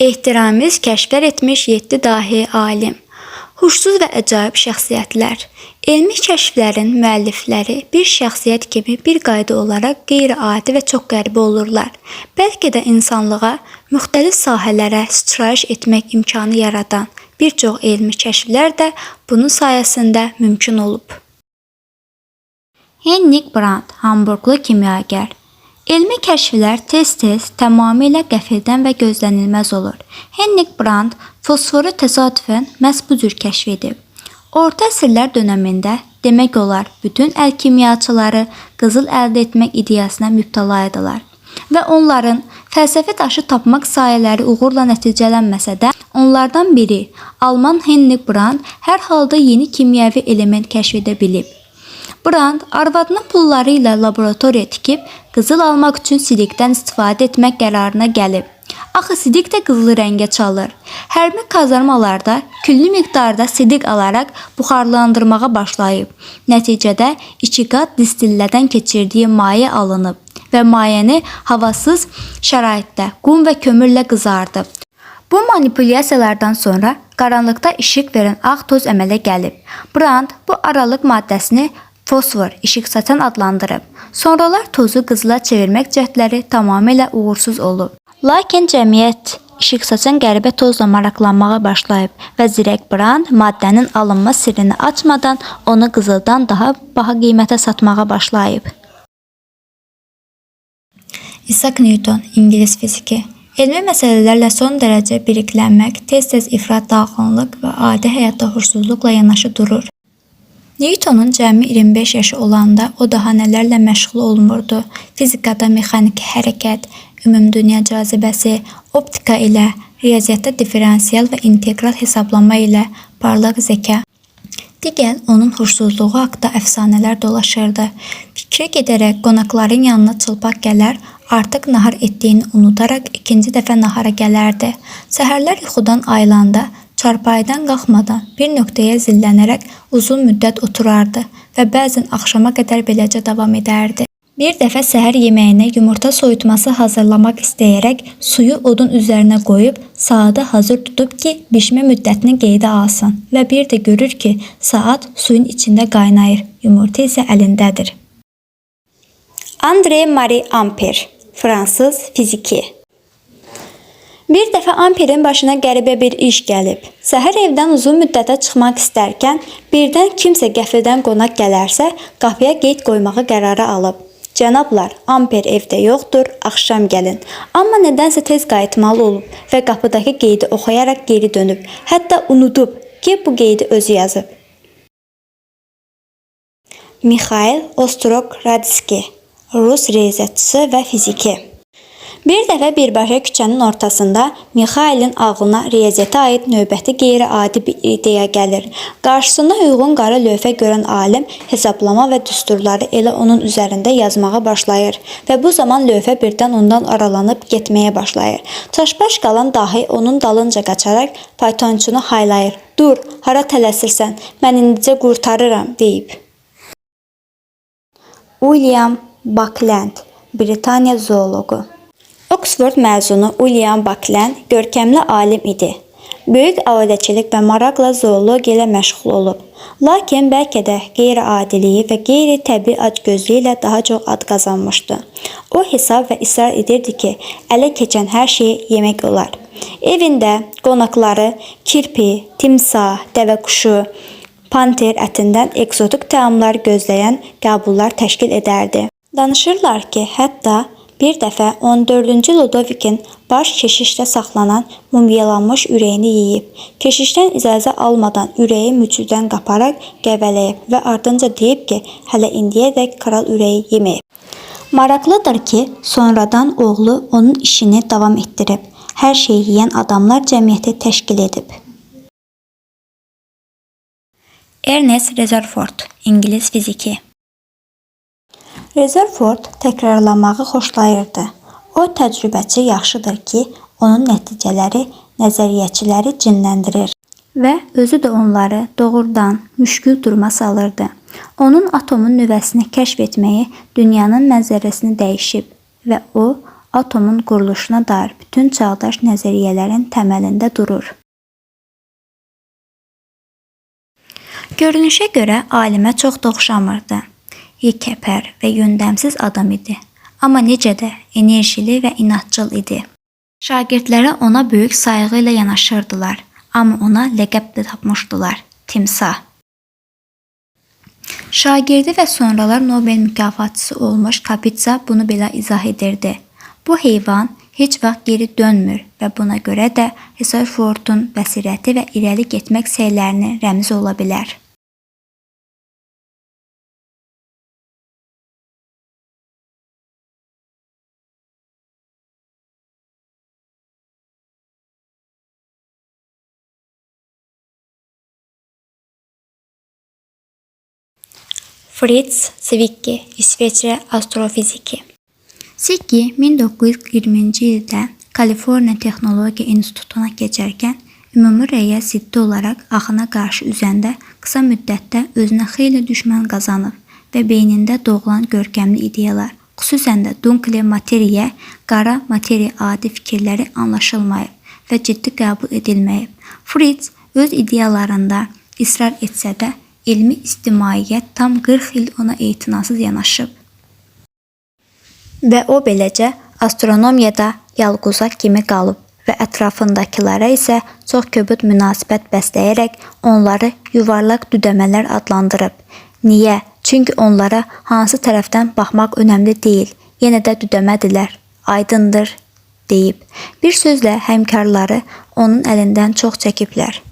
ehtiramiz kəşflər etmiş 7 dahi alim. Huşsuz və əcaib şəxsiyyətlər. Elmi kəşflərin müəllifləri bir şəxsiyyət kimi bir qayda olaraq qeyri-adi və çox qəribə olurlar. Bəlkə də insanlığa müxtəlif sahələrə sıçrayış etmək imkanı yaradan bir çox elmi kəşflər də bunun sayəsində mümkün olub. Henrik Brandt, Hamburqlu kimyager. Elmi kəşflər tez-tez tamamilə qəfildən və gözlənilməz olur. Henrik Brandt fosforu təsadüfən məhz bu cür kəşf edib. Orta əsrlər dövründə demək olar bütün əlkimyaçıları qızıl əldə etmək ideyasına mübtəla idilər və onların fəlsəfi daşı tapmaq sayələri uğurla nəticələnməsə də, onlardan biri Alman Henrik Brandt hər halda yeni kimyəvi element kəşf edə bilib. Brand arvadının pulları ilə laboratoriya tikib qızıl almaq üçün sidikdən istifadə etmək qərarına gəlib. Axı sidik də qızılı rəngə çalır. Hərbi kazarmalarda küllü miqdarda sidik alaraq buxarlandırmağa başlayıb. Nəticədə 2 qat distillədən keçirdiyi maye alınıb və mayəni havasız şəraitdə qum və kömürlə qızardıb. Bu manipulyasiyalardan sonra qaranlıqda işıq verən ağ toz əmələ gəlib. Brand bu aralıq maddəsini fosfor, işıq saçan adlandırıb. Sonralar tozu qızıla çevirmək cəhdləri tamamilə uğursuz olub. Lakin cəmiyyət işıq saçan qəribə tozla maraqlanmağa başlayıb və zirək Brand maddənin alınma sirrini açmadan onu qızıldan daha baha qiymətə satmağa başlayıb. Isaac Newton, İngilis fiziki. Elmi məsələlərlə son dərəcə biriklənmək, tez-tez ifrat dağınlıq və adi həyatda hursuzluqla yanaşı durur. Newtonun cəmi 25 yaşı olanda o daha nələrlə məşğul olmurdu. Fizikada mexaniki hərəkət, ümumdünya cazibəsi, optika ilə, riyaziyyatda diferensial və integral hesablama ilə parlaq zəka. Digər onun hursuzluğu haqqında əfsanələr dolaşırdı. Fikrə gedərək qonaqların yanına çılpaq gələr, artıq nahar etdiyini unudaraq ikinci dəfə nahara gələrdi. Səhərlər yuxudan ayılanda çarpayıdan qalxmadan bir nöqtəyə zillənərək uzun müddət oturardı və bəzən axşama qədər beləcə davam edərdi. Bir dəfə səhər yeməyinə yumurta soyutması hazırlamaq istəyərək suyu odun üzərinə qoyub saatı hazır tutub ki, bişmə müddətini qeydə alsın və bir də görür ki, saat suyun içində qaynayır, yumurta isə əlindədir. Andre Marie Ampère, fransız fiziki. Bir dəfə Amperin başına qəribə bir iş gəlib. Səhər evdən uzun müddətə çıxmaq istərkən birdən kimsə qəfildən qonaq gələrsə, qapıya qeyd qoymağı qərara alıb. Cənablar, Amper evdə yoxdur, axşam gəlin. Amma nədənsə tez qayıtmalı olub və qapıdakı qeydi oxuyaraq geri dönüb. Hətta unudub ki, bu qeydi özü yazıb. Mikhail Ostrog-Radski, Rus riyaziyyatçısı və fiziki. Bir dəfə birbaşa küçənin ortasında Mikhailin ağlına riyaziyyata aid növbəti qeyri-adi bir ideya gəlir. Qarşısında uyğun qara lövhə görən alim hesablama və düsturları elə onun üzərində yazmağa başlayır və bu zaman lövhə birdən ondan aralanıb getməyə başlayır. Çaşbaş qalan dahi onun dalınca qaçaraq faytonçunu haylayır. "Dur, hara tələsirsən? Mən indicə qurtarıram." deyib. William Buckland, Britaniya zooloqu. Oxford məzunu William Buckland görkəmli alim idi. Böyük ailəçilik və maraqla zoologiya ilə məşğul olub. Lakin bəlkə də qeyri-adiliyi və qeyri-təbii acgözlüyü daha çox ad qazanmışdı. O hesab və israr edirdi ki, ələ keçən hər şeyi yemək olar. Evində qonaqları kirpi, timsah, dəvəquşu, panter ətindən ekzotik təamlar gözləyən qəbullar təşkil edərdi. Danışırlar ki, hətta bir dəfə 14-cü Ludovikin baş keşişdə saxlanan mumyalanmış ürəyini yeyib. Keşişdən icazə almadan ürəyi mücüdən qaparaq qəvələyib və ardınca deyib ki, hələ indiyədək kral ürəyi yeməyib. Maraqlıdır ki, sonradan oğlu onun işini davam etdirib. Hər şeyi yeyən adamlar cəmiyyəti təşkil edib. Ernest Rutherford, İngilis fiziki. Rutherford təkrarlamağı xoşlayırdı. O təcrübəçi yaxşıdır ki, onun nəticələri nəzəriyyəçiləri cinləndirir və özü də onları doğrudan müşkül duruma salırdı. Onun atomun nüvəsini kəşf etməyi dünyanın mənzərəsini dəyişib və o atomun quruluşuna dair bütün çağdaş nəzəriyyələrin təməlində durur. Görünüşə görə alimə çox da oxşamırdı. Yekəpər və yöndəmsiz adam idi. Amma necə də enerjili və inadcıl idi. Şagirdləri ona böyük sayğı ilə yanaşırdılar, amma ona ləqəb də tapmışdılar. Timsah. Şagirdi və sonralar Nobel mükafatçısı olmuş Kapitsa bunu belə izah edirdi. Bu heyvan heç vaxt geri dönmür və buna görə də Rutherfordun bəsirəti və irəli getmək səylərinin rəmzi ola bilər. Fritz Zwicky, İsveçrə astrofiziki. Zwicky 1920-ci ildə Kaliforniya Texnologiya İnstitutuna keçərkən ümumi rəyə ziddi olaraq axına qarşı üzəndə qısa müddətdə özünə xeyli düşmən qazanıb və beynində doğulan görkəmli ideyalar, xüsusən də Dunkley materiya, qara materiya adi fikirləri anlaşılmayıb və ciddi qəbul edilməyib. Fritz öz ideyalarında israr etsə də, elmi ictimaiyyət tam 40 il ona etinasız yanaşıb və o beləcə astronomiyada yalquzaq kimi qalıb və ətrafındakılara isə çox kobud münasibət bəsləyərək onları yuvarlaq düdəmələr adlandırıb. Niyə? Çünki onlara hansı tərəfdən baxmaq önəmli deyil, yenə də düdəmədirlər. Aydındır deyib. Bir sözlə həmkarları onun əlindən çox çəkiblər.